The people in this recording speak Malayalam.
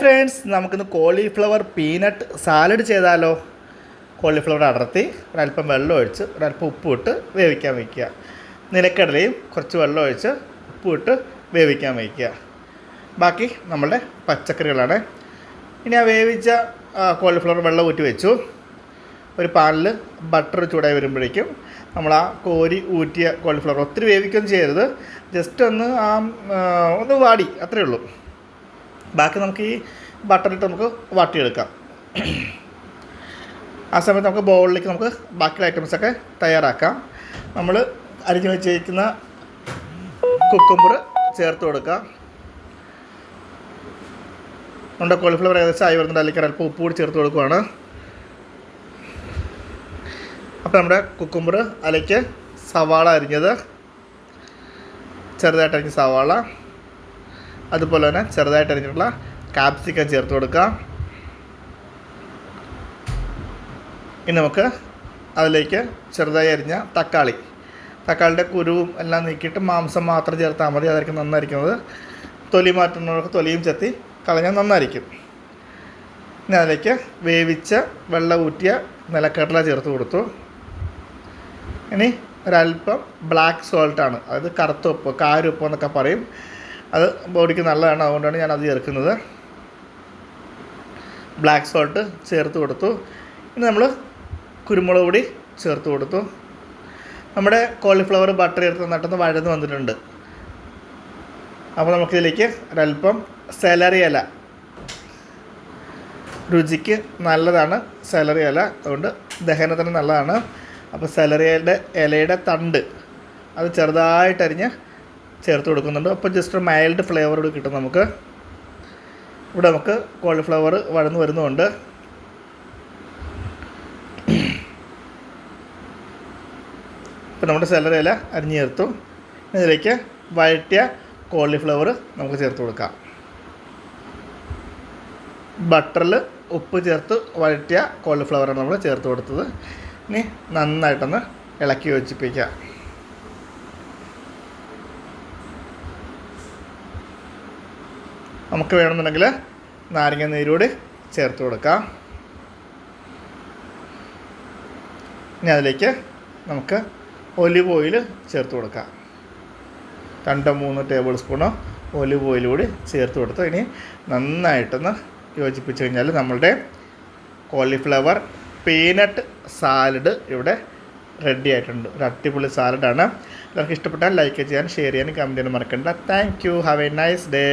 ഫ്രണ്ട്സ് നമുക്കിന്ന് കോളിഫ്ലവർ പീനട്ട് സാലഡ് ചെയ്താലോ? കോളിഫ്ലവർ അടർത്തി ഒരല്പം വെള്ളം ഒഴിച്ച് ഒരല്പം ഉപ്പ് ഇട്ട് വേവിക്കാൻ വയ്ക്കുക നിലക്കടലയും കുറച്ച് വെള്ളം ഒഴിച്ച് ഉപ്പ് ഇട്ട് വേവിക്കാൻ വയ്ക്കുക ബാക്കി നമ്മളുടെ പച്ചക്കറികളാണ്. ഇനി ആ വേവിച്ച കോളിഫ്ലവർ വെള്ളം ഊറ്റി വെച്ചു. ഒരു പാനിൽ ബട്ടർ ചൂടായി വരുമ്പോഴേക്കും നമ്മൾ ആ കോരി ഊറ്റിയ കോളിഫ്ലവർ ഒത്തിരി വേവിക്കുകയും ചെയ്യരുത്. ജസ്റ്റ് ഒന്ന് ആ, ഒന്ന് വാടി അത്രയേ ഉള്ളൂ. ബാക്കി നമുക്ക് ഈ ബട്ടറിട്ട് നമുക്ക് വാട്ടിയെടുക്കാം. ആ സമയത്ത് നമുക്ക് ബൗളിലേക്ക് നമുക്ക് ബാക്കിയുള്ള ഐറ്റംസൊക്കെ തയ്യാറാക്കാം. നമ്മൾ അരിഞ്ഞു വെച്ചിരിക്കുന്ന കുക്കുമ്പർ ചേർത്ത് കൊടുക്കാം. നമ്മുടെ കോളിഫ്ലവർ ഏകദേശം ആയി വരുന്നുണ്ട്. അല്ലെങ്കിൽ അല്പം ഉപ്പ് കൂടി ചേർത്ത് കൊടുക്കുവാണ്. അപ്പോൾ നമ്മുടെ കുക്കുമ്പർ അതിലേക്ക് സവാള അരിഞ്ഞത്. ചെറുതായിട്ട് അരിഞ്ഞ സവാള. അതുപോലെ തന്നെ ചെറുതായിട്ട് അരിഞ്ഞിട്ടുള്ള കാപ്സിക്കം ചേർത്ത് കൊടുക്കാം ഇനി നമുക്ക് അതിലേക്ക് ചെറുതായി അരിഞ്ഞ തക്കാളി. തക്കാളിയുടെ കുരുവും എല്ലാം നീക്കിയിട്ട് മാംസം മാത്രം ചേർത്താൽ മതി അതായിരിക്കും നന്നായിരിക്കുന്നത്. തൊലി മാറ്റുന്നവർക്ക് തൊലിയും ചെത്തി കളഞ്ഞാൽ നന്നായിരിക്കും. ഇനി അതിലേക്ക് വേവിച്ച വെള്ളം ഊറ്റിയ നിലക്കടല ചേർത്ത് കൊടുത്തു. ഇനി ഒരല്പം ബ്ലാക്ക് സോൾട്ടാണ് അതായത് കറുത്തുപ്പ് കാരുപ്പ് എന്നൊക്കെ പറയും. അത് ബോഡിക്ക് നല്ലതാണ് അതുകൊണ്ടാണ് ഞാൻ അത് ചേർക്കുന്നത്. ബ്ലാക്ക് സോൾട്ട് ചേർത്ത് കൊടുത്തു. ഇനി നമ്മൾ കുരുമുളക് പൊടി ചേർത്ത് കൊടുത്തു. നമ്മുടെ കോളിഫ്ലവർ ബട്ടർ ചേർത്ത് നന്നായിട്ടൊന്ന് വഴന്ന് വന്നിട്ടുണ്ട്. അപ്പോൾ നമുക്കിതിലേക്ക് ഒരല്പം സെലറി ഇല. രുചിക്ക് നല്ലതാണ് സെലറി ഇല അതുകൊണ്ട് ദഹനത്തിന് നല്ലതാണ്. അപ്പോൾ സെലറിയുടെ ഇലയുടെ തണ്ട് അത് ചെറുതായിട്ടരിഞ്ഞ് ചേർത്ത് കൊടുക്കുന്നുണ്ട്. അപ്പോൾ ജസ്റ്റ് ഒരു മൈൽഡ് കൂടി കിട്ടും നമുക്ക്. ഇവിടെ നമുക്ക് കോളിഫ്ലവർ വഴന്നു വരുന്നുണ്ട്. ഇപ്പം നമ്മുടെ സെലറി ഇല അരിഞ്ഞ് ചേർത്തു. ഇതിലേക്ക് വഴറ്റിയ കോളിഫ്ലവർ നമുക്ക് ചേർത്ത് കൊടുക്കാം. ബട്ടറിൽ ഉപ്പ് ചേർത്ത് വഴറ്റിയ കോളിഫ്ലവറാണ് നമ്മൾ ചേർത്ത് കൊടുത്തത്. ഇനി നന്നായിട്ടൊന്ന് ഇളക്കി യോജിപ്പിക്കുക നമുക്ക് വേണമെന്നുണ്ടെങ്കിൽ നാരങ്ങ നീരൂടി ചേർത്ത് കൊടുക്കാം. ഇനി അതിലേക്ക് നമുക്ക് ഒലിവ് ഓയിൽ ചേർത്ത് കൊടുക്കാം. രണ്ടോ മൂന്നോ ടേബിൾ സ്പൂണോ ഒലിവ് ഓയിൽ കൂടി ചേർത്ത് കൊടുത്ത് ഇനി നന്നായിട്ടൊന്ന് യോജിപ്പിച്ച് കഴിഞ്ഞാൽ നമ്മളുടെ കോളിഫ്ലവർ പീനട്ട് സാലഡ് ഇവിടെ റെഡി ആയിട്ടുണ്ട്. ഒരു അടിപൊളി സാലഡാണ്. എല്ലാവർക്കും ഇഷ്ടപ്പെട്ടാൽ ലൈക്ക് ചെയ്യാൻ ഷെയർ ചെയ്യാൻ കമന്റ് ചെയ്യാൻ മറക്കണ്ട. Thank you have a nice day